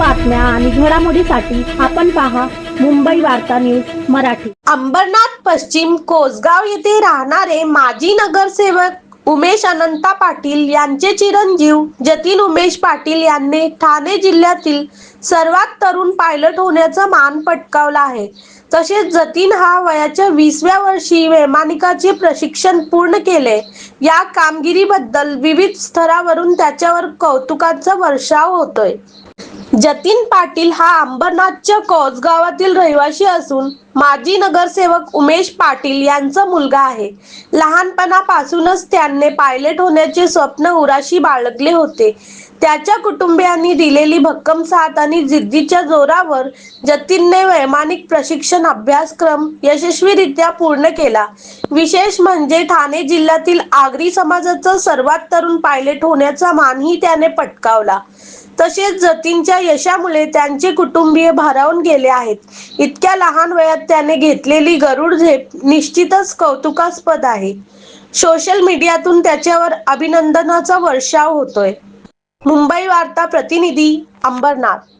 आणि घडामोडीसाठी आपण पहा मुंबई वार्ता न्यूज मराठी. अंबरनाथ पश्चिम कोसगाव येथे राहणारे माजी नगरसेवक उमेश अनंता पाटील यांचे चिरंजीव जतीन उमेश पाटील यांनी ठाणे जिल्ह्यातील सर्वात तरुण पायलट होण्याचा मान पटकावला आहे. तसेच जतीन हा वयाच्या विसव्या वर्षी वैमानिकाचे प्रशिक्षण पूर्ण केले. या कामगिरीबद्दल विविध स्तरावरून त्याच्यावर कौतुकाचा वर्षाव होतोय. जतीन पाटील हा अंबरनाथच्या कोसगावातील रहिवासी असून माजी नगरसेवक उमेश पाटील यांचा मुलगा आहे. लहानपणापासूनच त्यांनी पायलट होण्याचे स्वप्न उराशी बाळगले होते. त्याच्या कुटुंबियांनी दिलेली भक्कम साथ आणि जिद्दीच्या जोरावर जतीनने वैमानिक प्रशिक्षण अभ्यासक्रम यशस्वीरित्या पूर्ण केला. विशेष म्हणजे ठाणे जिल्ह्यातील आगरी समाजाचा सर्वात तरुण पायलट होण्याचा मानही त्याने पटकावला. तसेच जतीनच्या यशामुळे त्यांचे कुटुंबीय भारावून गेले आहेत. इतक्या लहान वयात त्याने घेतलेली गरुड झेप निश्चितच कौतुकास्पद आहे. सोशल मीडियातून त्याच्यावर अभिनंदनाचा वर्षाव होतोय. मुंबई वार्ता प्रतिनिधी अंबरनाथ